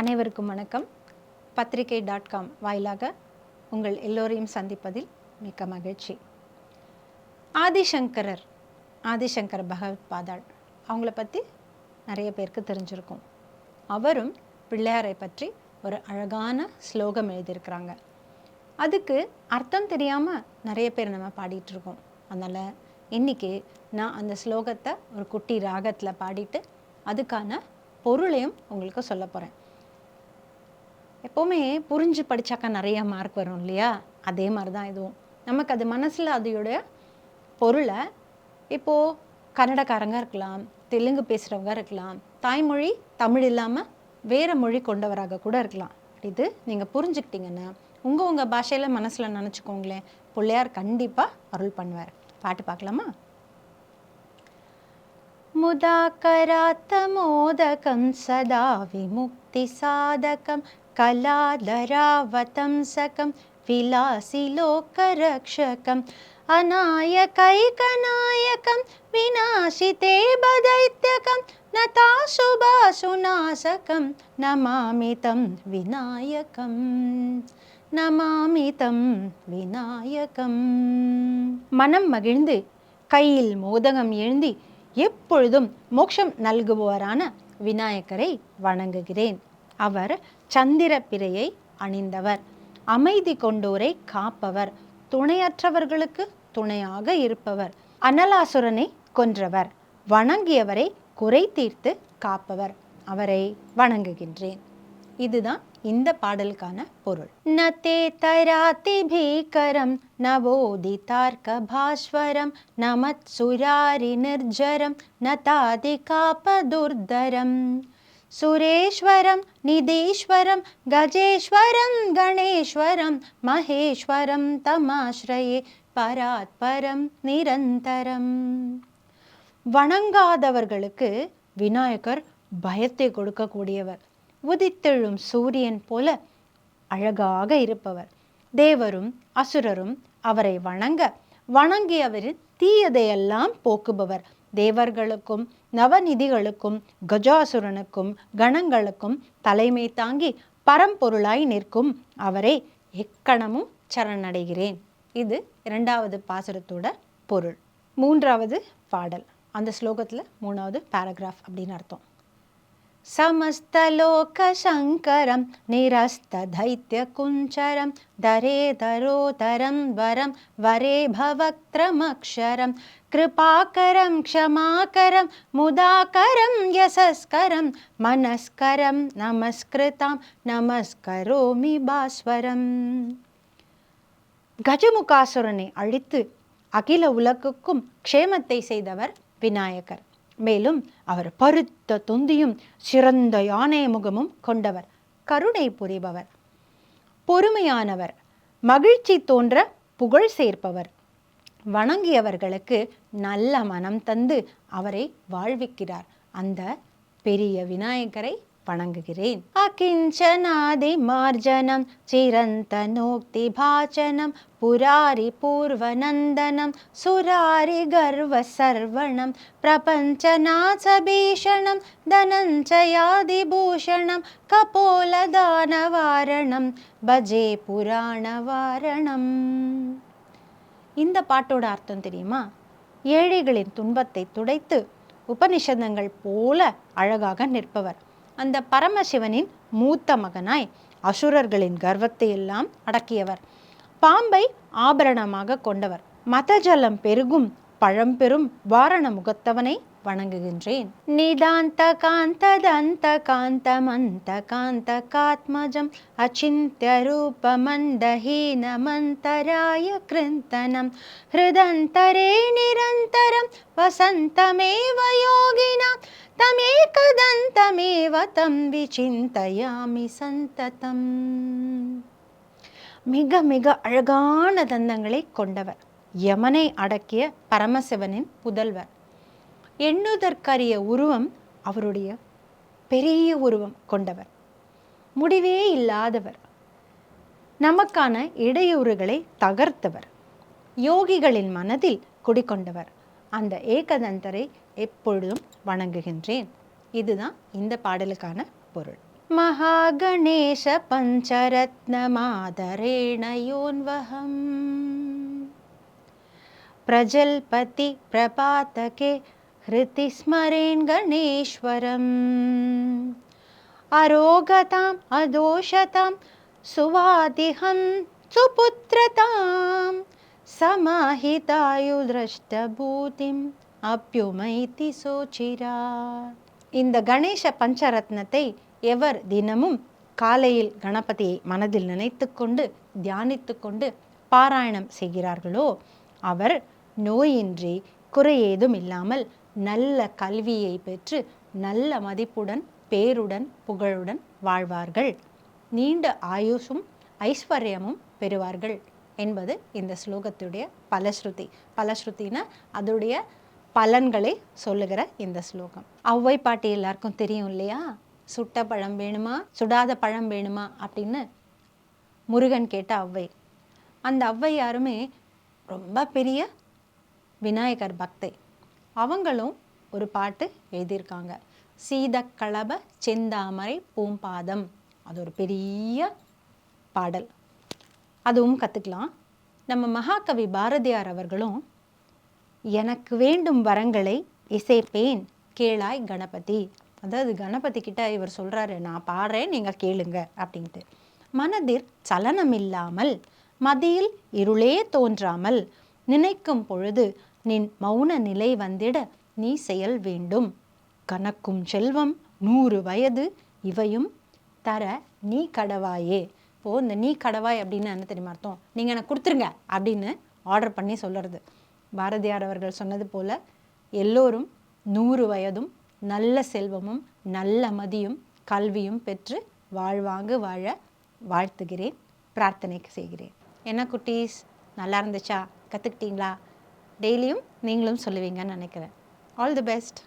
அனைவருக்கும் வணக்கம். பத்திரிகை டாட் காம் வாயிலாக உங்கள் எல்லோரையும் சந்திப்பதில் மிக்க மகிழ்ச்சி. ஆதிசங்கரர் ஆதிசங்கர் பகவத் பாதாள் அவங்கள பற்றி நிறைய பேருக்கு தெரிஞ்சிருக்கும். அவரும் பிள்ளையாரை பற்றி ஒரு அழகான ஸ்லோகம் எழுதியிருக்கிறாங்க. அதுக்கு அர்த்தம் தெரியாமல் நிறைய பேர் நம்ம பாடிட்டுருக்கோம் அதனால் இன்னைக்கு நான் அந்த ஸ்லோகத்தை ஒரு குட்டி ராகத்தில் பாடிட்டு அதுக்கான பொருளையும் உங்களுக்கு சொல்ல போகிறேன் எப்போவுமே புரிஞ்சு படித்தாக்கா நிறைய மார்க் வரும் இல்லையா அதே மாதிரி தான் இதுவும் நமக்கு அது மனசில் அதோடைய பொருளை இப்போது கன்னடக்காரங்க இருக்கலாம் தெலுங்கு பேசுகிறவங்க இருக்கலாம் தாய்மொழி தமிழ் இல்லாமல் வேறு மொழி கொண்டவராக கூட இருக்கலாம் இது நீங்கள் புரிஞ்சுக்கிட்டீங்கன்னா உங்கள் உங்கள் பாஷையில் மனசில் நினச்சிக்கோங்களேன் பிள்ளையார் கண்டிப்பாக அருள் பண்ணுவார் பாட்டு பார்க்கலாமா मुदाकरात्तमोदकं सदा विमुक्तिसाधकं कलाधरावतंसकं विलासिलोकरक्षकम् अनायकैकनायकं विनाशिते बदैत्यकं नताशुभाशुनाशकं नमामि तं विनायकम् நமாமி தம் விநாயகம் மனம் மகிழ்ந்து கையில் மோதகம் எழுந்தி எப்பொழுதும் மோட்சம் நல்குபவரான விநாயகரை வணங்குகிறேன் அவர் சந்திர பிறையை அணிந்தவர். அமைதி கொண்டோரை காப்பவர். துணையற்றவர்களுக்கு துணையாக இருப்பவர். அனலாசுரனை கொன்றவர். வணங்கியவரை குறை தீர்த்து காப்பவர். அவரை வணங்குகின்றேன். இதுதான் இந்த பாடலுக்கான பொருள். நதே தராதி பீகரம் நவோதி தார்க்க பாஸ்வரம் நமத் சுராரி நிர்ஜரம் நதாதி காப்பதுர்தரம் சுரேஸ்வரம் நிதீஸ்வரம் கஜேஸ்வரம் கணேஸ்வரம் மகேஸ்வரம் தமாஸ்ரயே பராத்பரம் நிரந்தரம் வணங்காதவர்களுக்கு விநாயகர் பயத்தை கொடுக்கக்கூடியவர். உதித்தெழும் சூரியன் போல அழகாக இருப்பவர். தேவரும் அசுரரும் அவரை வணங்க. வணங்கியவரின் தீயதையெல்லாம் போக்குபவர். தேவர்களுக்கும் நவநிதிகளுக்கும் கஜாசுரனுக்கும் கணங்களுக்கும் தலைமை தாங்கி பரம்பொருளாய் நிற்கும் அவரை எக்கணமும் சரணடைகிறேன் இது இரண்டாவது பாசுரத்தோட பொருள் மூன்றாவது பாடல் அந்த ஸ்லோகத்தில் மூணாவது பேராகிராஃப் அப்படின்னு அர்த்தம் समस्तलोकशङ्करं निरस्तदैत्यकुञ्चरं दरे दरोदरं वरं वरे भवक्त्रमक्षरं कृपाकरं क्षमाकरं मुदाकरं यशस्करं मनस्करं नमस्कृतां நமஸ்கரோமி பாஸ்வரம் கஜமுகாசுரனை அழித்து அகில உலகுக்கும் க்ஷேமத்தை செய்தவர் விநாயகர் மேலும் அவர் பருத்த தொந்தியும் சிறந்த யானை முகமும் கொண்டவர் கருணை புரிபவர் பொறுமையானவர் மகிழ்ச்சி தோன்ற புகழ் சேர்ப்பவர் வணங்கியவர்களுக்கு நல்ல மனம் தந்து அவரை வாழ்விக்கிறார். அந்த பெரிய விநாயகரை வணங்குகிறேன். அகிஞ்சனாதி மார்ஜனம் சிரந்தனோக்தி பாச்சனம் புராரி பூர்வநந்தனம் சுராரி கர்வ சர்வணம் பிரபஞ்சநாசபீஷணம் தனஞ்சயாதிபூஷணம் கபோலதானவாரணம் பஜே புராணவாரணம் இந்த பாட்டோட அர்த்தம் தெரியுமா? ஏழைகளின் துன்பத்தை துடைத்து உபனிஷதங்கள் போல அழகாக நிற்பவர். அந்த பரமசிவனின் மூத்த மகனாய் அசுரர்களின் கர்வத்தை எல்லாம் அடக்கியவர். பாம்பை ஆபரணமாக கொண்டவர். மதஜலம் பெருகும் பழம்பெரும் வாரண முகத்தவனை வணங்குகின்றேன். நிதாந்த காந்த தந்த காந்தமந்த காந்த காத்மஜம் அச்சிந்திய ரூப மந்தஹீன மந்தராய கிருந்தனம் ஹிருதந்தரே நிரந்தரம் வசந்தமேவ யோகினா. தமேகதந்தமேவ தம் விசிந்தயாமி சந்ததம். மிக மிக அழகான தந்தங்களை கொண்டவர். யமனை அடக்கிய பரமசிவனின் புதல்வர். எண்ணுதற்கரிய உருவம் அவருடைய பெரிய உருவம் கொண்டவர். முடிவே இல்லாதவர். நமக்கான இடையூறுகளை தகர்த்தவர். யோகிகளின் மனதில் குடிக்கொண்டவர் அந்த ஏகதந்தரை எப்பொழுதும் வணங்குகின்றேன். இதுதான் இந்த பாடலுக்கான பொருள். மகாகணேஷ பஞ்சரத்ன மாதரேணயோன்வகம். பிரஜல்பதி பிரபாத்தகே हृति स्मरेन् गणेश्वरम् अरोगताम् अदोषतां सुवादिहं सुपुत्रतां समाहितायुदृष्टभूतिम् அப்யுமைதி சோச்சிரா இந்த கணேச பஞ்சரத்னத்தை எவர் தினமும் காலையில் கணபதியை மனதில் நினைத்து கொண்டு தியானித்து கொண்டு பாராயணம் செய்கிறார்களோ அவர் நோயின்றி குறையேதும் இல்லாமல் நல்ல கல்வியை பெற்று நல்ல மதிப்புடன் பேருடன் புகழுடன் வாழ்வார்கள். நீண்ட ஆயுஷும் ஐஸ்வர்யமும் பெறுவார்கள் என்பது இந்த ஸ்லோகத்துடைய பலஸ்ருதி. பலஸ்ருத்தினா அதோடைய பலன்களை சொல்லுகிற இந்த ஸ்லோகம். ஔவை பாட்டி எல்லாருக்கும் தெரியும் இல்லையா? சுட்ட பழம் வேணுமா? சுடாத பழம் வேணுமா? அப்படின்னு முருகன் கேட்ட ஔவை. அந்த ஔவை யாருமே ரொம்ப பெரிய விநாயகர் பக்தை. அவங்களும் ஒரு பாட்டு எழுதியிருக்காங்க. சீதக்களப செந்தாமரை பூம்பாதம். அது ஒரு பெரிய பாடல். அதுவும் கற்றுக்கலாம் நம்ம மகாகவி பாரதியார் அவர்களும் எனக்கு வேண்டும் வரங்களை இசைப்பேன் கேளாய் கணபதி. அதாவது கணபதி கிட்ட இவர் சொல்கிறாரு நான் பாடுறேன் நீங்கள் கேளுங்க. அப்படின்ட்டு. மனதில் சலனம் இல்லாமல் மதியில் இருளே தோன்றாமல் நினைக்கும் பொழுது நின் மௌன நிலை வந்திட நீ செயல் வேண்டும். கணக்கும் செல்வம் நூறு வயது இவையும் தர நீ கடவாயே. இப்போ இந்த நீ கடவாய் அப்படின்னு என்ன தெரியுமா அர்த்தம்? நீங்கள் எனக்கு கொடுத்துருங்க அப்படின்னு ஆர்டர் பண்ணி சொல்கிறது பாரதியார் அவர்கள் சொன்னது போல எல்லோரும் நூறு வயதும் நல்ல செல்வமும் நல்ல மதியும் கல்வியும் பெற்று வாழ்வாங்கு வாழ வாழ்த்துகிறேன். பிரார்த்தனை செய்கிறேன். என்ன குட்டீஸ்? நல்லா இருந்துச்சா? கற்றுக்கிட்டீங்களா டெய்லியும் நீங்களும் சொல்லுவீங்கன்னு நினைக்கிறேன். All the best